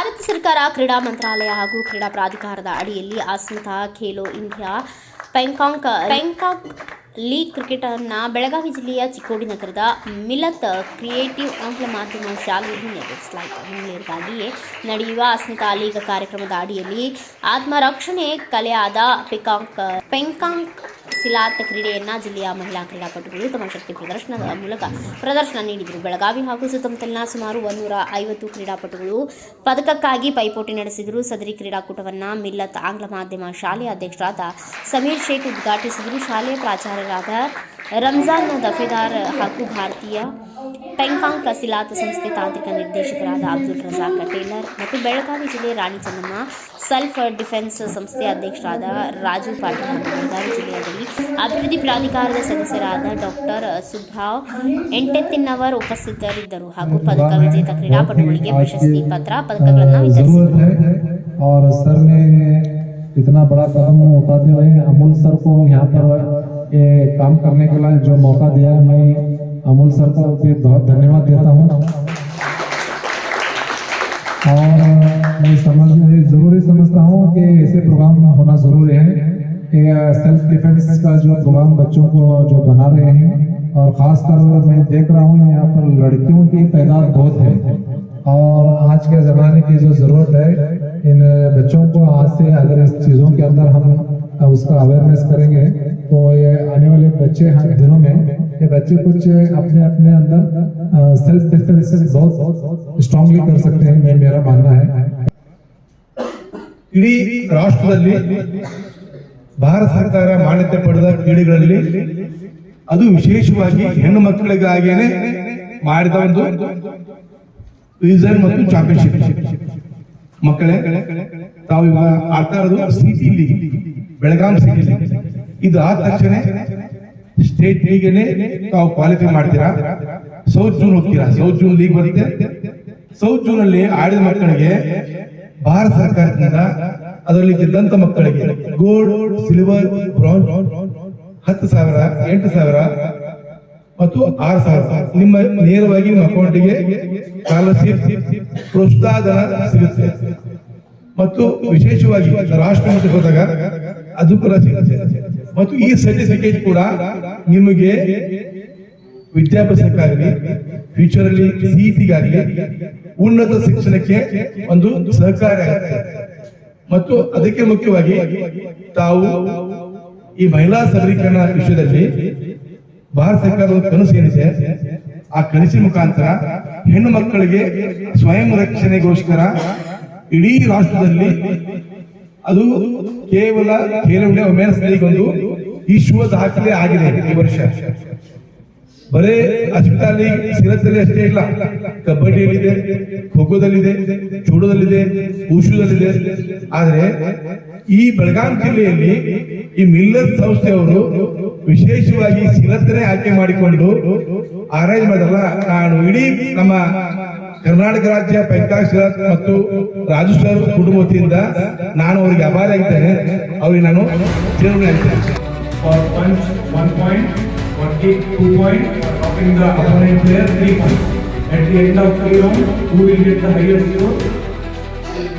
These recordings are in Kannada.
ಭಾರತ ಸರ್ಕಾರ ಕ್ರೀಡಾ ಮಂತ್ರಾಲಯ ಹಾಗೂ ಕ್ರೀಡಾ ಪ್ರಾಧಿಕಾರದ ಅಡಿಯಲ್ಲಿ ಆಸಂತ Khelo India pencak pencak league ಕ್ರಿಕೆಟರ್ನ Belagavi ಜಿಲ್ಲೆಯ ಚಿಕ್ಕೋಡಿ ನಗರದ ಮಿಲತ್ ಕ್ರಿಯೇಟಿವ್ ಆಂಗ್ಲ ಮಾಧ್ಯಮ ಶಾಲೆಯಲ್ಲಿ ನಿರ್ವಹಿಸಲಾಯಿತು. ಮಹಿಳೆಯರಿಗಾಗಿಯೇ ನಡೆಯುವ ಅಸ್ಮಿತಾ ಲೀಗ್ ಕಾರ್ಯಕ್ರಮದ ಅಡಿಯಲ್ಲಿ ಆತ್ಮರಕ್ಷಣೆ ಕಲೆಯಾದ ಪೆಕಾಂಕ್ ಪೆಂಕಾಂಕ್ ಸಿಲಾತ್ ಕ್ರೀಡೆಯನ್ನು ಜಿಲ್ಲೆಯ ಮಹಿಳಾ ಕ್ರೀಡಾಪಟುಗಳು ತಮ್ಮ ಶಕ್ತಿ ಪ್ರದರ್ಶನದ ಮೂಲಕ ಪ್ರದರ್ಶನ ನೀಡಿದರು. ಬೆಳಗಾವಿ ಹಾಗೂ ಸುತ್ತಮುತ್ತಲಿನ ಸುಮಾರು ಒಂದೂರ ಐವತ್ತು ಕ್ರೀಡಾಪಟುಗಳು ಪದಕಕ್ಕಾಗಿ ಪೈಪೋಟಿ ನಡೆಸಿದರು. ಸದರಿ ಕ್ರೀಡಾಕೂಟವನ್ನು ಮಿಲ್ಲತ್ ಆಂಗ್ಲ ಮಾಧ್ಯಮ ಶಾಲೆಯ ಅಧ್ಯಕ್ಷರಾದ ಸಮೀರ್ ಶೇಖ್ ಉದ್ಘಾಟಿಸಿದರು. ಶಾಲೆಯ ಪ್ರಾಚಾರ್ಯರಾದ ರಂಜಾನ್ ದಫೇದಾರ್ ಹಾಗೂ ಭಾರತೀಯ ಪೆಂಕಾಂಗ್ ಸಿಲಾತ್ ಸಂಸ್ಥೆ ತಾಂತ್ರಿಕ ನಿರ್ದೇಶಕರಾದ ಅಬ್ದುಲ್ ರಜಾಕ್ ಟೇಲರ್ ಮತ್ತು ಬೆಳಗಾವಿ ಜಿಲ್ಲೆ ರಾಣಿ ಚೆನ್ನಮ್ಮ ಸೆಲ್ಫ್ ಡಿಫೆನ್ಸ್ ಸಂಸ್ಥೆಯ ಅಧ್ಯಕ್ಷರಾದ ರಾಜು ಪಾಟೀಲ್ ಹಾಗೂ ಬೆಳಗಾವಿ ಜಿಲ್ಲೆಯಲ್ಲಿ ಅಭಿವೃದ್ಧಿ ಪ್ರಾಧಿಕಾರದ ಸದಸ್ಯರಾದ ಡಾಕ್ಟರ್ ಸುಭಾವ್ ಎಂಟೆತ್ತಿನವರ್ ಉಪಸ್ಥಿತರಿದ್ದರು ಹಾಗೂ ಪದಕ ವಿಜೇತ ಕ್ರೀಡಾಪಟುಗಳಿಗೆ ಪ್ರಶಸ್ತಿ ಪತ್ರ ಪದಕಗಳನ್ನು ವಿತರಿಸಿದರು जरूरत है और सर ने इतना बड़ा कदम उठाते हुए अमूल सर को यहाँ पर ये काम करने के लिए जो मौका दिया है मैं अमूल सर को बहुत धन्यवाद देता हूँ। और मैं समझ ज़रूरी समझता हूँ कि ऐसे प्रोग्राम होना ज़रूरी है ये सेल्फ डिफेंस का जो प्रोग्राम बच्चों को जो बना रहे हैं, और खासकर मैं देख रहा हूँ, यहाँ पर लड़कियों की तादाद बहुत है। और आज के ज़माने की जो ज़रूरत है, इन बच्चों को आज से अगर इस चीज़ों के अंदर हम उसका अवेयरनेस करेंगे तो ये आने वाले बच्चे हर दिनों में ये बच्चे कुछ अपने अपने अंदर सेल्फ डिफेंस बहुत स्ट्रांगली कर सकते हैं मैं मेरा मानना है ಇಡೀ ರಾಷ್ಟ್ರದಲ್ಲಿ ಭಾರತ ಸರ್ಕಾರ ಮಾನ್ಯತೆ ಪಡೆದ ಕ್ರೀಡೆಗಳಲ್ಲಿ ಅದು ವಿಶೇಷವಾಗಿ ಹೆಣ್ಣು ಮಕ್ಕಳಿಗಾಗಿಯೇ ಮಾಡಿದ ಒಂದು ರೀಸನ್ ಮತ್ತು ಚಾಂಪಿಯನ್ಶಿಪ್ ಮಕ್ಕಳೇ ತಾವು ಇವಾಗ ಆಡ್ತಾ ಇರೋದು city league Belgaum city league ಇದು ಆದ ತಕ್ಷಣ ಸ್ಟೇಟ್ ಲೀಗನೇ ತಾವು ಕ್ವಾಲಿಫೈ ಮಾಡ್ತೀರಾ? ಸೌತ್ ಜೂನ್ ಹೋಗ್ತೀರಾ? ಸೌತ್ ಜೂನ್ ಲೀಗ್ ಬರುತ್ತೆ. ಸೌತ್ ಜೂನ್ ಅಲ್ಲಿ ಆಡಿದ ಮಕ್ಕಳಿಗೆ ಭಾರತ ಸರ್ಕಾರದಿಂದ ಅದರಲ್ಲಿ ಗೆದ್ದಂತ ಮಕ್ಕಳಿಗೆ ಗೋಲ್ಡ್ ಸಿಲ್ವರ್ ಬ್ರಾಂಜ್ ಹತ್ತು ಸಾವಿರ, ಎಂಟು ಸಾವಿರ ಮತ್ತು ಆರು ಸಾವಿರ. ನಿಮ್ಮ ನೇರವಾಗಿ ನಿಮ್ಮ ಅಕೌಂಟಿಗೆ ಸ್ಕಾಲರ್ಶಿಪ್ ಪ್ರೋತ್ಸಾಹಧನ ಸಿಗುತ್ತೆ. ಮತ್ತು ವಿಶೇಷವಾಗಿ ರಾಷ್ಟ್ರ ಮಟ್ಟಕ್ಕೆ ಹೋದಾಗ ಅದು ಕೂಡ ಸಿಗುತ್ತೆ. ಮತ್ತು ಈ ಸರ್ಟಿಫಿಕೇಟ್ ಕೂಡ ನಿಮಗೆ ವಿದ್ಯಾಭ್ಯಾಸಕ್ಕಾಗಲಿ ಫ್ಯೂಚರ್ ಅಲ್ಲಿ ಸಿಇಟಿಗಾಗಲಿ ಉನ್ನತ ಶಿಕ್ಷಣಕ್ಕೆ ಒಂದು ಸಹಕಾರಿ ಮತ್ತು ಅದಕ್ಕೆ ಮುಖ್ಯವಾಗಿ ತಾವು ಈ ಮಹಿಳಾ ಸಬಲೀಕರಣ ವಿಷಯದಲ್ಲಿ ಭಾರತ ಸರ್ಕಾರದ ಕನಸು ಏನಿದೆ, ಆ ಕನಸಿನ ಮುಖಾಂತರ ಹೆಣ್ಣು ಮಕ್ಕಳಿಗೆ ಸ್ವಯಂ ರಕ್ಷಣೆಗೋಸ್ಕರ ಇಡೀ ರಾಷ್ಟ್ರದಲ್ಲಿ ಅದು ಕೇವಲ ಕೇರಳ ವುಮೆನ್ಸ್ ಲೀಗ್ ಒಂದು ಶೂ ದಾಖಲೆ ಆಗಿದೆ ಈ ವರ್ಷ. ಬರೇ ಅಸ್ಮಿತಾ ಲೀಗ್ ಸಿರತ್ತಲ್ಲಿ ಅಷ್ಟೇ ಇಲ್ಲ. ಕಬಡ್ಡಿಯಲ್ಲಿದೆ ಖೋ ಖೋದಲ್ಲಿದೆ ಚೂಡೋದಲ್ಲಿದೆ ಉಷುದಲ್ಲಿದೆ ಆದ್ರೆ ಈ ಬೆಳಗಾಂ ಜಿಲ್ಲೆಯಲ್ಲಿ ಈ ಮಿಲ್ಲರ್ ಸಂಸ್ಥೆಯವರು ವಿಶೇಷವಾಗಿ ಸಿರತ್ತನೇ ಆಯ್ಕೆ ಮಾಡಿಕೊಂಡು ಅರೇಂಜ್ ಮಾಡಲ್ಲ ನಾನು ಇಡೀ ನಮ್ಮ ಕರ್ನಾಟಕ ರಾಜ್ಯ ಪೆಂಕಾಕ್ ಮತ್ತು ರಾಜು ಕುಟುಂಬದಿಂದ ಕುಟುಂಬ ನಾನು ಅವರಿಗೆ ಅಭಾರ ಆಗಿದ್ದೇನೆ. ಅವ್ರಿಗೆ ನಾನು chairman for punch one point, for kick two point, for stopping the opponent player three point. At the end of three round, who will get the highest score?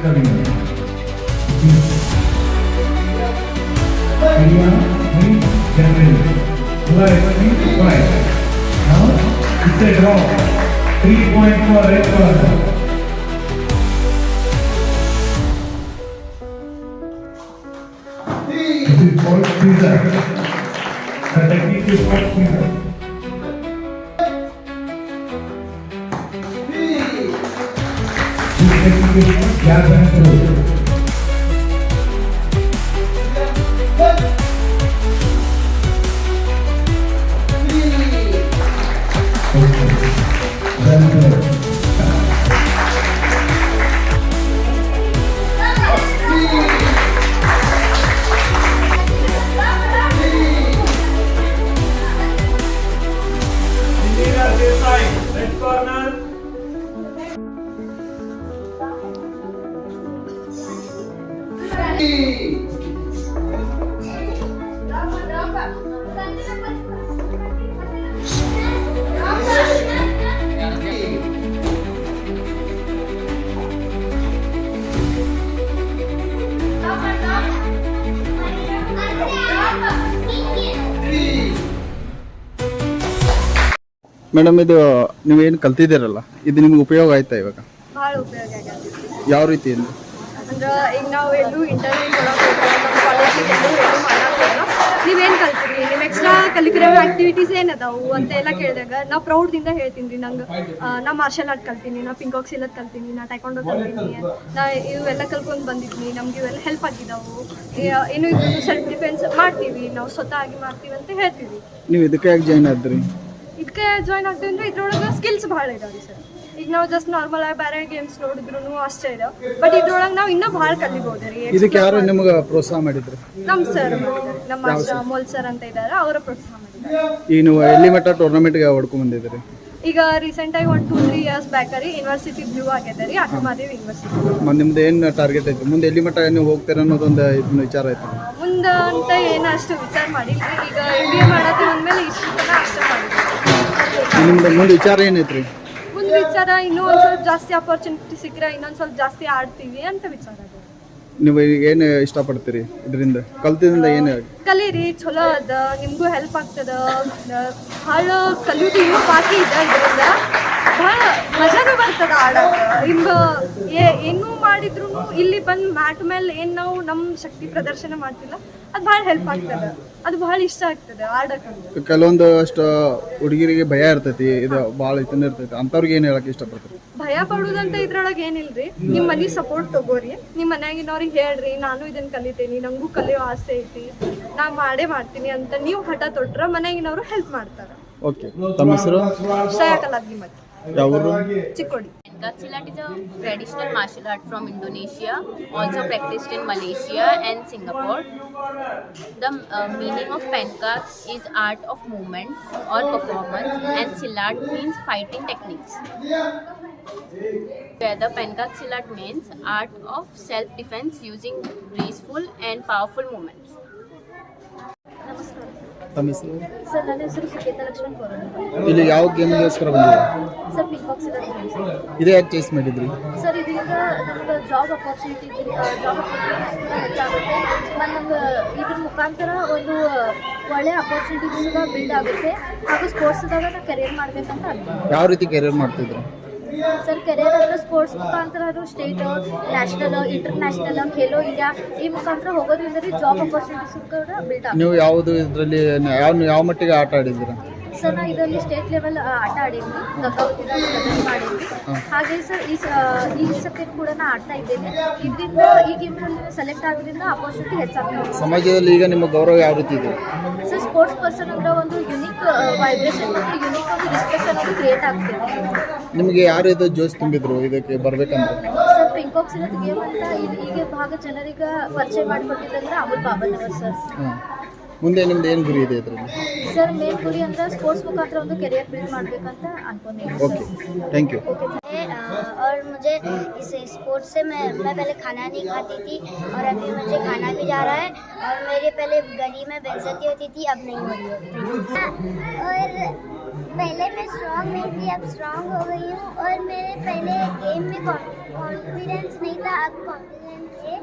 The winner. Haryana, win, January. July, three, five. Now, it's a draw. Three point for red corner. Called The technique is called called jab and throw. Madam ಇದು ನೀವೇನು ಕಲ್ತಿದ್ದೀರಲ್ಲ? ಇದು ನಿಮ್ಗೆ ಉಪಯೋಗ ಆಯ್ತಾ ಇವಾಗ? ಯಾವ ರೀತಿಯಿಂದ? ಅಂದ್ರೆ ಈಗ ನಾವು ಎಲ್ಲೂ ಇಂಟರ್ವ್ಯೂ ಕೊಡೋಕೆ ನೀವ್ ನಮ್ಮ ಕಾಲೇಜಿಗೆ ಎಲ್ಲೂ ಎಲ್ಲೂ ನೀವೇನು ಕಲ್ತೀರಿ? ನಿಮ್ಮ ಎಕ್ಸ್ಟ್ರಾ ಕಲಿಕ್ಯುಲರ್ ಆಕ್ಟಿವಿಟೀಸ್ ಏನದಾವು ಅಂತ ಎಲ್ಲ ಕೇಳಿದಾಗ ನಾ ಪ್ರೌಡ್ದಿಂದ ಹೇಳ್ತೀನಿ ರೀ ನಂಗೆ. ನಾ ಮಾರ್ಷಲ್ ಆರ್ಟ್ ಕಲ್ತೀನಿ ನಾ ಪಿಂಕಾಕ್ಸ್ ಎಲ್ಲ ಕಲ್ತೀನಿ ನಾ ಟೈಕೊಂಡೋ ಕಲ್ತೀನಿ ನಾ ಇವೆಲ್ಲ ಕಲ್ಕೊಂಡು ಬಂದಿದ್ದೀನಿ ನಮ್ಗೆ ಇವೆಲ್ಲ ಹೆಲ್ಪ್ ಆಗಿದ್ದಾವು ಏನು ಇದ್ರೂ ಸೆಲ್ಫ್ ಡಿಫೆನ್ಸ್ ಮಾಡ್ತೀವಿ ನಾವು ಸ್ವತಃ ಆಗಿ ಮಾಡ್ತೀವಿ ಅಂತ ಹೇಳ್ತೀವಿ. ನೀವು ಇದಕ್ಕೆ ಜಾಯ್ನ್ ಆದ್ರಿ? ಇದಕ್ಕೆ ಜಾಯ್ನ್ ಆಗ್ತೀವಿ ಅಂದ್ರೆ ಇದ್ರೊಳಗೆ ಸ್ಕಿಲ್ಸ್ ಭಾಳ ಇದಾವೆ ಸರ್. ಈಗ ನಾವು ಜಸ್ಟ್ ನಾರ್ಮಲ್ ಆಗಿ ಬೇರೆ ಗೇಮ್ಸ್ ನೋಡಿದ್ರು ಅಷ್ಟೇ ಇದೆ. ಬಟ್ ಇದ್ರೊಳಗೆ ನಾವು ಇನ್ನೂ ಭಾಳ ಕಲಿಬೋದು ರೀ. ಇದಕ್ಕೆ ಯಾರು ನಿಮಗೆ ಪ್ರೋತ್ಸಾಹ ಮಾಡಿದ್ರು? ನಮ್ಮ ಸರ್ ನಮ್ಮ ಮಾಸ್ಟರ್ ಅಮೋಲ್ ಸರ್ ಅಂತ ಇದ್ದಾರೆ ಅವರ ಪ್ರೋತ್ಸಾಹ ಮಾಡಿದ್ದಾರೆ. ಈಗ ನೀವು ಎಲ್ಲಿ ಮಟ್ಟ ಟೂರ್ನಮೆಂಟ್ಗೆ ಹೊಡ್ಕೊಂಡ್ ಬಂದಿದ್ದೀರಿ? ಈಗ ರೀಸೆಂಟಾಗಿ ಒಂದು ಟೂ ತ್ರೀ ಇಯರ್ಸ್ ಬ್ಯಾಕ್ ರೀ ಯೂನಿವರ್ಸಿಟಿ ಬ್ಲೂ ಆಗಿದೆ ರೀ ಯೂನಿವರ್ಸಿಟಿ ಮ- ನಿಮ್ದು ಏನು ಟಾರ್ಗೆಟ್ ಐತಿ ಮುಂದೆ ಎಲ್ಲಿ ಮಟ್ಟ ನೀವು ಹೋಗ್ತೀರ ಅನ್ನೋದೊಂದು ಇದನ್ನ ವಿಚಾರ ಐತಿ ಮುಂದೆ ಅಂತ ಏನು ಅಷ್ಟು ವಿಚಾರ ಮಾಡಿಲ್ಲ ಈಗ ಎಂ ಬಿ ಎ ಮಾಡತ್ತೀವಿ ಅಂದಮೇಲೆ ಇಷ್ಟು ತನಕ ಅಷ್ಟೇ ಮಾಡಿದ್ವಿ. ನಿಮ್ದು ಮುಂದೆ ವಿಚಾರ ಏನೈತ್ರಿ ವಿಚಾರ ಇನ್ನೂ ಒಂದು ಸ್ವಲ್ಪ ಜಾಸ್ತಿ ಅಪರ್ಚುನಿಟಿ ಸಿಕ್ಕರೆ ಇನ್ನೊಂದು ಸ್ವಲ್ಪ ಜಾಸ್ತಿ ಆಡ್ತೀವಿ ಅಂತ ವಿಚಾರ ನೀವು ನೀವು ಏನು ಇಷ್ಟಪಡ್ತೀರಿ ಇದರಿಂದ? ಕಲ್ತಿದ್ರಿಂದ ಏನು? ಕಲೀರಿ ಚಲೋ ಅದ ನಿಮಗೂ ಹೆಲ್ಪ್ ಆಗ್ತದ. ಭಾಳ ಕಲಿಯೋದು ಇನ್ನೂ ಬಾಕಿ ಇದೆ ಇದರಿಂದ ಭಾಳ ಮಜಾನು ಬರ್ತದ ಆಡಾಕ ಹಿಂಗ ಏನೂ ಮಾಡಿದ್ರು ಇಲ್ಲಿ ಬಂದು ಮ್ಯಾಟ್ ಮೇಲೆ ಏನು ನಾವು ನಮ್ಮ ಶಕ್ತಿ ಪ್ರದರ್ಶನ ಮಾಡ್ತಿಲ್ಲ ಅದು ಭಾಳ ಹೆಲ್ಪ್ ಆಗ್ತದ. ಅದು ಭಾಳ ಇಷ್ಟ ಆಗ್ತದೆ ಆಡಕ್ಕೆ ಕೆಲವೊಂದು ಅಷ್ಟು ಹುಡುಗಿರಿಗೆ ಭಯ ಇರ್ತೈತಿ ಇದು ಭಾಳ ಇದನ್ನ ಇರ್ತೈತಿ. ಅಂತವ್ರಿಗೆ ಏನು ಹೇಳಕ್ಕೆ ಇಷ್ಟಪಡ್ತೀರಿ? ಭಯ ಪಡುದಂತ ಇದ್ರೊಳಗೆ ಏನಿಲ್ರಿ ನಿಮ್ಮ ಮನೆ ಸಪೋರ್ಟ್ ತಗೋರಿ. ನಿಮ್ಮ ಮನ್ಯಾಗಿನವ್ರಿಗೆ ಹೇಳ್ರಿ ನಾನು ಇದನ್ನ ಕಲಿತೇನಿ ನಂಗೂ ಕಲಿಯೋ ಆಸೆ ಐತಿ. ನಾ ಮಾಡೇ ಮಾಡ್ತೀನಿ ಅಂತ ನೀವು ಹಠ ತೊಟ್ರ ಮನ್ಯಾಗಿನವರು ಹೆಲ್ಪ್ ಮಾಡ್ತಾರೆ. ಓಕೆ ತಮ್ಮ ಹೆಸರು? ಶ್ರೇಯಾ ಮತ್ತೆ. Chikkodi. Is a traditional martial art from Indonesia, also practiced in Malaysia and Singapore. The uh, meaning of pencak is art of movement or performance, and silat means fighting techniques. Where the pankak silat means art of self-defense using graceful and powerful movements. ತಮ್ಮ ಹೆಸರು? ಸರ್ ನನ್ನ ಹೆಸರು ಸುಕೇತ ಲಕ್ಷ್ಮಣ್ ಕೋರಣ್ಣ ಇಲ್ಲಿ ಯಾವ ಗೇಮ್ಗೋಸ್ಕರ ಬಂದಿದೆ ಸರ್ ಪಿಂಕಾಕ್ಸ್ ಇದೆ ಇದೇ ಯಾಕೆ ಚೇಸ್ ಮಾಡಿದ್ರಿ? ಸರ್ ಇದರಿಂದ ನಮ್ಗೆ ಜಾಬ್ ಅಪರ್ಚುನಿಟಿ ಜಾಬ್ ಅಪರ್ಚುನಿಟೀಸ್ ಕೂಡ ಹೆಚ್ಚಾಗುತ್ತೆ. ಮತ್ತು ನಮ್ಗೆ ಇದ್ರ ಮುಖಾಂತರ ಒಂದು ಒಳ್ಳೆ ಅಪರ್ಚುನಿಟೀಸ್ ಬಿಲ್ಡ್ ಆಗುತ್ತೆ. ಹಾಗೂ ಸ್ಪೋರ್ಟ್ಸ್ದಾಗ ನಾವು ಕೆರಿಯರ್ ಮಾಡಬೇಕಂತ ಯಾವ ರೀತಿ ಕೆರಿಯರ್ ಮಾಡ್ತಿದ್ರು ಸರ್ ಕೆರಿಯರ್ ಅಂದ್ರೆ ಸ್ಪೋರ್ಟ್ಸ್ ಮುಖಾಂತರ state national international Khelo India ಈ ಮುಖಾಂತರ ಹೋಗೋದ್ರಿಂದ ಜಾಬ್ ಅಪರ್ಚುನಿಟೀಸ್ ಕೂಡ ಬಿಲ್ಡ್ ನೀವು ಯಾವುದು ಇದರಲ್ಲಿ ಯಾವ ಯಾವ ಮಟ್ಟಿಗೆ ಆಟ ಆಡಿದ್ದೀರಾ? ಸರ್ ನಾ ಇದರಲ್ಲಿ ಸ್ಟೇಟ್ ಲೆವೆಲ್ ಆಟ ಆಡಿದ್ವಿ. ಗಂಗಾವತಿನ ಮಾಡಿದ್ವಿ. ಹಾಗೆ ಸರ್ ಈ ಈ ಸತಿ ಕೂಡ ನಾ ಆಡ್ತಾ ಇದ್ದೇನೆ. ಇದರಿಂದ ಈ ಗೇಮ್ನಲ್ಲಿ ಸೆಲೆಕ್ಟ್ ಆಗೋದ್ರಿಂದ ಅಪರ್ಚುನಿಟಿ ಹೆಚ್ಚಾಗ್ತದೆ. ಸಮಾಜದಲ್ಲಿ ಈಗ ನಿಮ್ಮ ಗೌರವ ಯಾವ ರೀತಿ ಇದೆ? ಸರ್ ಸ್ಪೋರ್ಟ್ಸ್ ಪರ್ಸನ್ ಅಂದ್ರೆ ಒಂದು ಯುನಿಕ್ ವೈಬ್ರೇಷನ್ ಮತ್ತು ಯುನಿಕ್ ಒಂದು ರೆಸ್ಪೆಕ್ಟ್ ಅನ್ನೋದು ಕ್ರಿಯೇಟ್ ಆಗ್ತದೆ. ನಿಮಗೆ ಯಾರು ಇದು ಜೋಶ್ ತುಂಬಿದ್ರು ಇದಕ್ಕೆ ಬರ್ಬೇಕಂದ್ರೆ? ಸರ್ ಪಿಂಕಾಕ್ಸ್ ಇರೋದು ಗೇಮ್ ಅಂತ ಈಗ ಭಾಗ ಜನರಿಗೆ ಪರಿಚಯ ಮಾಡಿಕೊಟ್ಟಿದ್ದಂದ್ರೆ ಅಮುಲ್ ಬಾಬನವರ್ ಸರ್. ಮುಂದೆ ನಿಮ್ದು ಏನು ಗುರಿ ಇದೆ ಇದರಲ್ಲಿ ಸರ್ ಮೇನ್ ಗುರಿ ಅಂದ್ರೆ ಸ್ಪೋರ್ಟ್ಸ್ ಮುಖಾಂತರ ಒಂದು ಕೆರಿಯರ್ ಬಿಲ್ಡ್ ಮಾಡ್ಬೇಕಂತ ಅನ್ಕೊಂಡಿದ್ದೀನಿ ಓಕೆ ಥ್ಯಾಂಕ್ ಯು है, अ, और मुझे इस स्पोर्ट्स से मैं मैं पहले खाना नहीं खाती थी और अभी मुझे खाना भी जा रहा है और मेरे पहले गली में बेइज्जती होती थी अब नहीं हो रही है और पहले मैं स्ट्रांग नहीं थी अब स्ट्रांग हो गई हूँ और मेरे पहले गेम में कॉन्फिडेंस नहीं था अब कॉन्फिडेंस है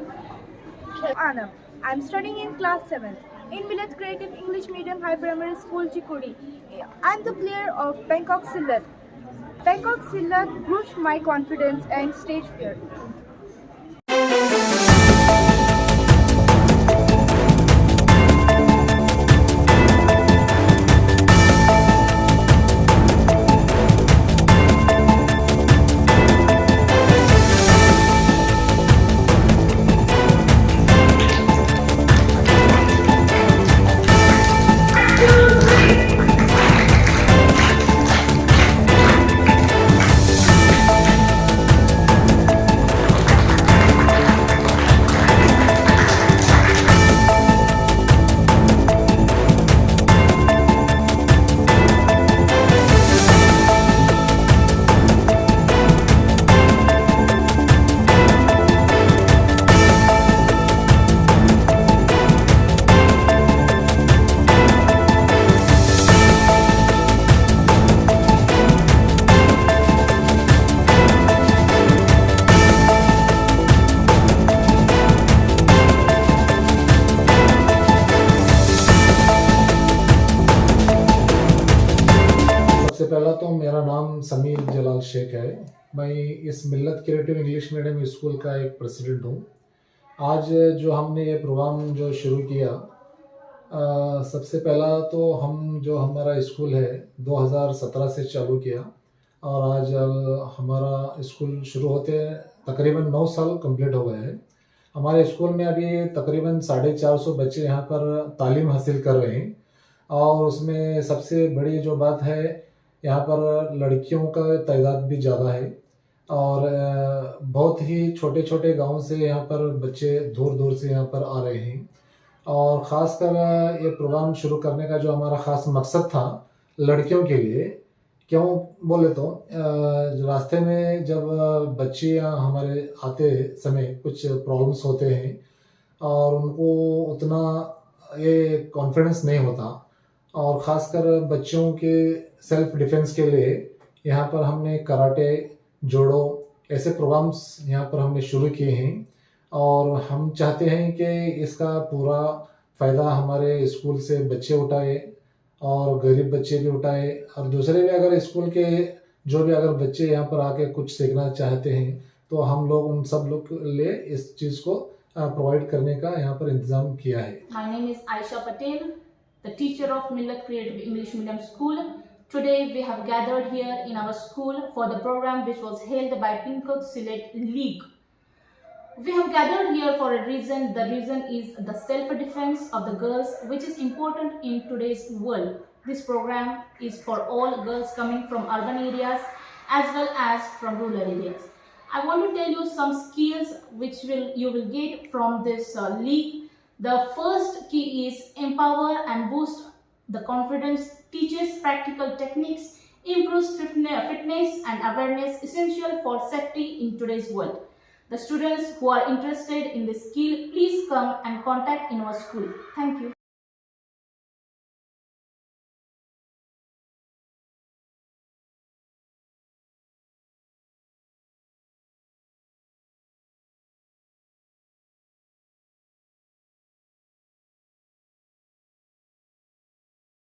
Anam. I'm studying in class 7 in Village Creative English Medium High Primary School, Chikudi. I'm the player of Bangkok Silat. Bangkok Silat boosts my confidence and stage fear. Millat creative English medium school का एक प्रेसिडेंट हूँ। आज जो हमने ये प्रोग्राम जो शुरू किया अ, सबसे पहला तो हम जो हमारा स्कूल है 2017 से चालू किया और आज हमारा स्कूल शुरू होते तकरीबन नौ साल कंप्लीट हो गए हैं। हमारे स्कूल में अभी तकरीबन साढ़े चार सौ बच्चे यहाँ पर तालीम हासिल कर रहे हैं और उसमें सबसे बड़ी जो बात है यहाँ पर लड़कियों का तादाद भी ज़्यादा है। और बहुत ही छोटे छोटे गाँव से यहाँ पर बच्चे दूर दूर से यहाँ पर आ रहे हैं। और ख़ासकर ये प्रोग्राम शुरू करने का जो हमारा ख़ास मकसद था लड़कियों के लिए, क्यों बोले तो रास्ते में जब बच्चे हमारे आते समय कुछ प्रॉब्लम्स होते हैं और उनको उतना ये कॉन्फिडेंस नहीं होता और ख़ासकर बच्चों के सेल्फ डिफेंस के लिए यहाँ पर हमने कराटे जोड़ो ऐसे प्रोग्राम्स यहाँ पर हमने शुरू किए हैं और हम चाहते हैं कि इसका पूरा फ़ायदा हमारे स्कूल से बच्चे उठाए और गरीब बच्चे भी उठाए और दूसरे भी अगर स्कूल के जो भी अगर बच्चे यहाँ पर आके कुछ सीखना चाहते हैं तो हम लोग उन सब लोग के लिए इस चीज़ को प्रोवाइड करने का यहाँ पर इंतज़ाम किया है My name is Aisha Patel, the teacher of Millet Creative English Medium School. Today we have gathered here in our school for the program which was held by Pinkok Select League. We have gathered here for a reason. The reason is the self-defense of the girls which is important in today's world. This program is for all girls coming from urban areas as well as from rural areas. I want to tell you some skills which will you will get from this uh, league. The first key is empower and boost the confidence, teaches practical techniques, improves fitness and awareness essential for safety in today's world. The students who are interested in this skill, please come and contact in our school. Thank you.